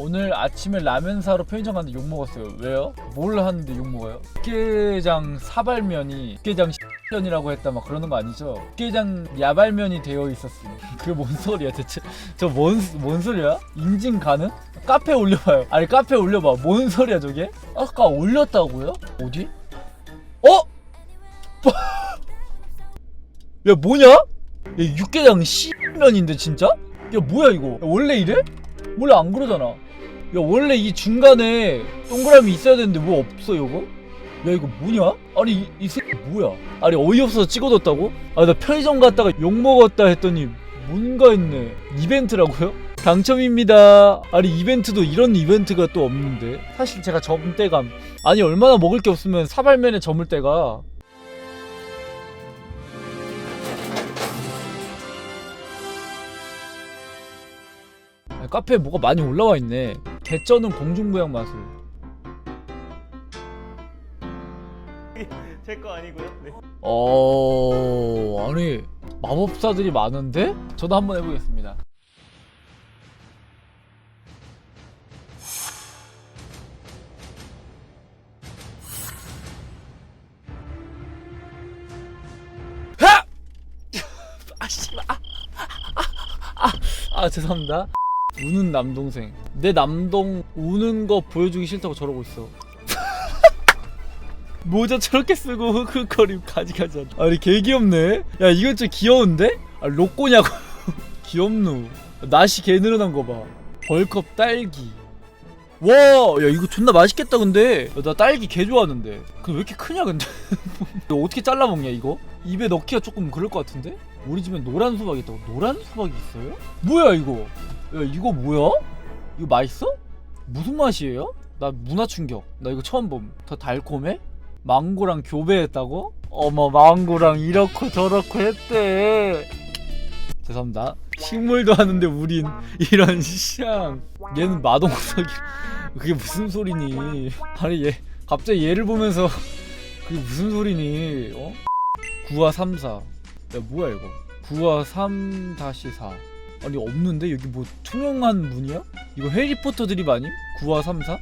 오늘 아침에 라면 사러 편의점 갔는데 욕 먹었어요. 왜요? 뭘 하는데 욕 먹어요? 육개장 사발면이 육개장 면이라고 했다 막 그러는 거 아니죠? 육개장 야발면이 되어 있었음. 그게 뭔 소리야 대체? 저 뭔 뭔 소리야? 인증 가능? 카페 올려봐요. 아니 카페 올려봐. 뭔 소리야 저게? 아까 올렸다고요? 어디? 어? 야 뭐냐? 야 육개장 씨면인데 진짜? 야 뭐야 이거? 야, 원래 이래? 원래 안 그러잖아. 야 원래 이 중간에 동그라미 있어야 되는데 뭐 없어 이거? 야 이거 뭐냐? 아니 이, 이 새끼 뭐야? 아니 어이없어서 찍어뒀다고? 아 나 편의점 갔다가 욕 먹었다 했더니 뭔가 있네. 이벤트라고요? 당첨입니다. 아니 이벤트도 이런 이벤트가 또 없는데 사실 제가 점대감 아니 얼마나 먹을 게 없으면 사발면에 점을 때가 아니, 카페에 뭐가 많이 올라와 있네. 개쩌는 공중부양 마술. 제 거 아니고요. 네. 어 아니 마법사들이 많은데? 저도 한번 해보겠습니다. 하! 아 아, 아, 아, 아 죄송합니다. 우는 남동생. 내 남동 우는 거 보여주기 싫다고 저러고 있어. 모자 저렇게 쓰고 흑흑거리고 가지가지 하네. 아니 개 귀엽네 야 이건 좀 귀여운데? 아 로꼬냐고 귀엽누 낫이 개 늘어난 거봐 벌컵 딸기 와 야 이거 존나 맛있겠다 근데 야, 나 딸기 개 좋아하는데 그왜 이렇게 크냐 근데 이거 어떻게 잘라 먹냐 이거? 입에 넣기가 조금 그럴 것 같은데? 우리 집엔 노란 수박이 있다고 노란 수박이 있어요? 뭐야 이거 야 이거 뭐야? 이거 맛있어? 무슨 맛이에요? 나 문화 충격 나 이거 처음 봄 더 달콤해? 망고랑 교배했다고? 어머 망고랑 이렇고 저렇고 했대 죄송합니다 식물도 하는데 우린 이런 시향 얘는 마동석이 그게 무슨 소리니 아니 얘 갑자기 얘를 보면서 그게 무슨 소리니 어? 9화 34 야 뭐야 이거 9화 3 다시 4 아니 없는데 여기 뭐 투명한 문이야? 이거 해리포터 드립 아님? 9화 3 4?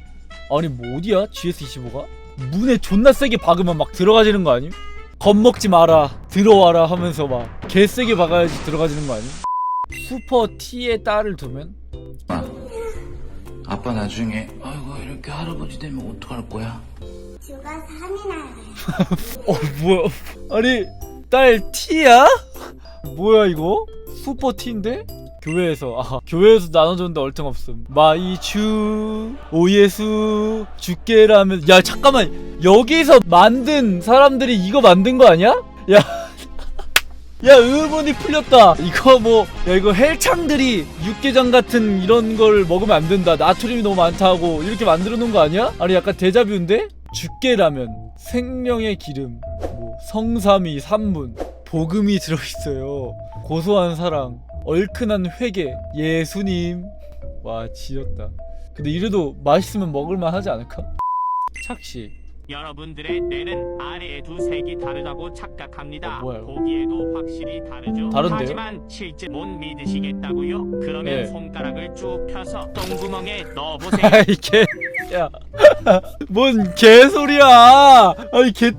아니 뭐 어디야 GS25가? 문에 존나 세게 박으면 막 들어가지는 거 아님? 겁먹지 마라 들어와라 하면서 막 개세게 박아야지 들어가지는 거 아님? 슈퍼 T의 딸을 두면 아빠 나중에 아이고 이렇게 할아버지 되면 어떡할 거야? 죽어서 한이 나요. 어 뭐야 아니 딸 T야? 뭐야 이거? 슈퍼 T인데? 교회에서 아 교회에서 나눠줬는데 얼탱없음 마이추 오예수 죽게라면 야 잠깐만 여기서 만든 사람들이 이거 만든 거 아니야? 야 야 의문이 풀렸다 이거 뭐 야 이거 헬창들이 육개장 같은 이런 걸 먹으면 안 된다 나트륨이 너무 많다고 이렇게 만들어 놓은 거 아니야? 아니 약간 데자뷰인데? 죽게라면 생명의 기름 뭐 성삼이 산문 복음이 들어있어요 고소한 사랑 얼큰한 회개 예수님 와 지렸다 근데 이래도 맛있으면 먹을만 하지 않을까? 착시 여러분들의 뇌는 아래의 두 색이 다르다고 착각합니다. 어? 보기에도 확실히 다르죠. 다른데요? 하지만 실제 못 믿으시겠다고요? 그러면 네. 손가락을 쭉 펴서 똥구멍에 넣어보세요. 아이 개 야 뭔 개소리야 아니 개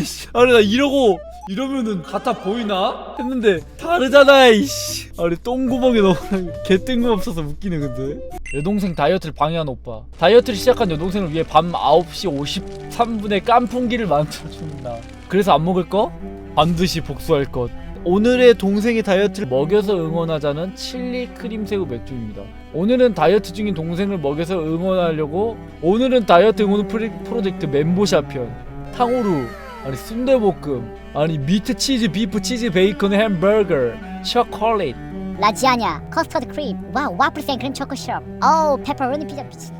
씨. 아니 나 이러고 이러면은 같아 보이나? 했는데 다르잖아 이씨. 아니 똥구멍에 넣으면 개 뜬금없어서 웃기네 근데. 여동생 다이어트를 방해한 오빠. 다이어트를 시작한 여동생을 위해 밤 9시 53분에 깐풍기를 만들어준다. 그래서 안 먹을 거? 반드시 복수할 것. 오늘의 동생의 다이어트를 먹여서 응원하자는 칠리 크림새우 맥주입니다. 오늘은 다이어트 중인 동생을 먹여서 응원하려고 오늘은 다이어트 응원 프로젝트 멘보샤 편. 탕후루 아니 순대볶음 아니 미트 치즈 비프 치즈 베이컨 햄버거 초콜릿 라지아냐, 커스터드 크림, 와 와플 생크림 초코숍, 어우 페퍼로니 피자 미치.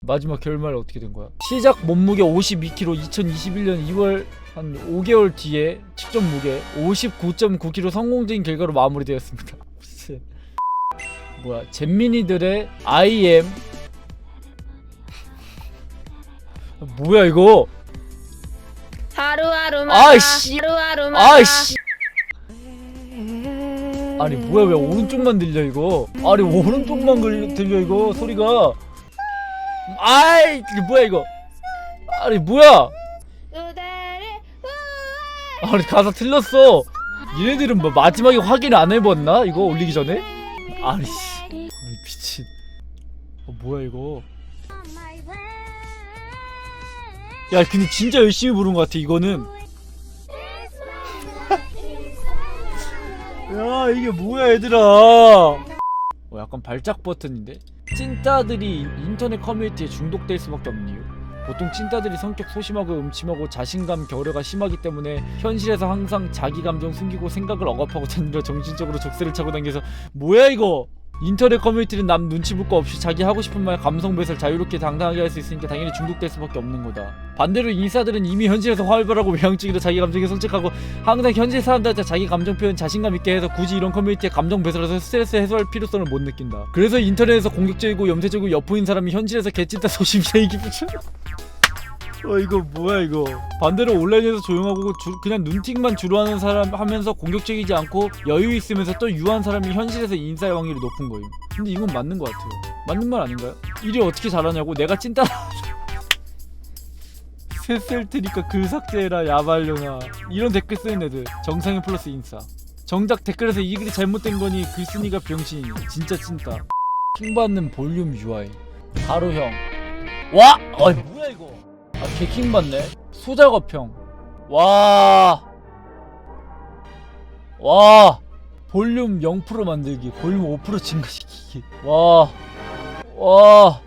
마지막 결말 어떻게 된 거야? 시작 몸무게 52kg 2021년 2월 한 5개월 뒤에 측정 무게 59.9kg 성공적인 결과로 마무리되었습니다. 씨. 뭐야 잼민이들의 I am 뭐야 이거? 하루하루마다 아이씨. 하루하루마다. 아이씨. 아니 뭐야 왜 오른쪽만 들려 이거? 아니 오른쪽만 걸- 들려 이거 소리가. 아이 이게 뭐야 이거? 아니 뭐야? 아니 가사 틀렸어. 얘네들은 뭐 마지막에 확인 안 해봤나? 이거 올리기 전에? 아니 씨. 아니 미친. 어, 뭐야 이거 야 근데 진짜 열심히 부른 것 같아 이거는. 야 이게 뭐야 얘들아. 어, 약간 발작 버튼인데? 찐따들이 인터넷 커뮤니티에 중독될 수밖에 없는 이유. 보통 찐따들이 성격 소심하고 음침하고 자신감 결여가 심하기 때문에 현실에서 항상 자기 감정 숨기고 생각을 억압하고 다니려 정신적으로 족쇄를 차고 다녀서 뭐야 이거 인터넷 커뮤니티는 남 눈치 볼 거 없이 자기 하고 싶은 말 감성 배설 자유롭게 당당하게 할 수 있으니까 당연히 중독될 수밖에 없는 거다 반대로 인싸들은 이미 현실에서 활발하고 외향적이라 자기 감정에 솔직하고 항상 현실 사람들한테 자기 감정 표현 자신감 있게 해서 굳이 이런 커뮤니티에 감정 배설해서 스트레스 해소할 필요성을 못 느낀다. 그래서 인터넷에서 공격적이고 염세적이고 엿보인 사람이 현실에서 개찐따 소심쟁이기 붙여. 어 이거 뭐야 이거? 반대로 온라인에서 조용하고 주- 그냥 눈팅만 주로 하는 사람 하면서 공격적이지 않고 여유 있으면서 또 유한 사람이 현실에서 인싸의 확률이 높은 거임. 근데 이건 맞는 것 같아요. 맞는 말 아닌가요? 일이 어떻게 잘하냐고? 내가 찐따 셋셀 테니까 글 삭제해라 야발려나 이런 댓글 쓰는 애들. 정상인 플러스 인싸. 정작 댓글에서 이 글이 잘못된 거니 글쓴이가 병신이니. 진짜 찐따. 킹받는 볼륨 UI 바로 형. 와! 어이. 뭐야 이거 아 개킹 받네. 소작업형. 와. 와, 볼륨 0% 만들기, 볼륨 5% 증가시키기. 와, 와,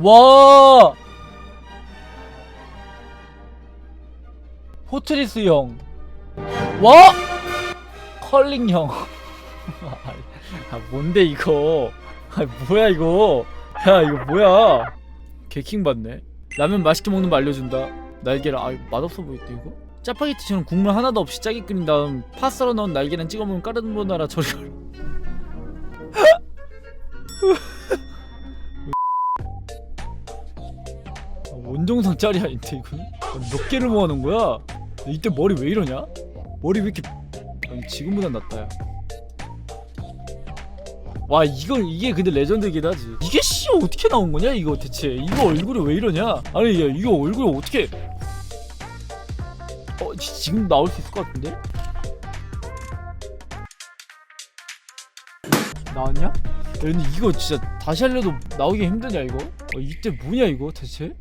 와, 포트리스 형, 와, 컬링 형. 아, 뭔데 이거? 아, 뭐야 이거? 야, 이거 뭐야? 개킹 받네. 라면 맛있게 먹는 거 알려준다. 날계란, 아, 맛없어 보이대 이거? 짜파게티처럼 국물 하나도 없이 짜게 끓인 다음 파스타로 넣은 날계란 찍어 먹으면 까르보나라 저리 가. 아, 원정상 짤이 아닌데 이건 아, 몇 개를 모아놓은 거야? 이때 머리 왜 이러냐? 머리 왜 이렇게 아니, 지금보단 낫다 야. 와 이거 이게 근데 레전드이긴 하지 이게 씨 어떻게 나온 거냐 이거 대체 이거 얼굴이 왜 이러냐 아니 야 이거 얼굴이 어떻게 어 지- 지금 나올 수 있을 것 같은데 나왔냐? 야, 근데 이거 진짜 다시 하려도 나오기 힘드냐 이거? 어, 이때 뭐냐 이거 대체?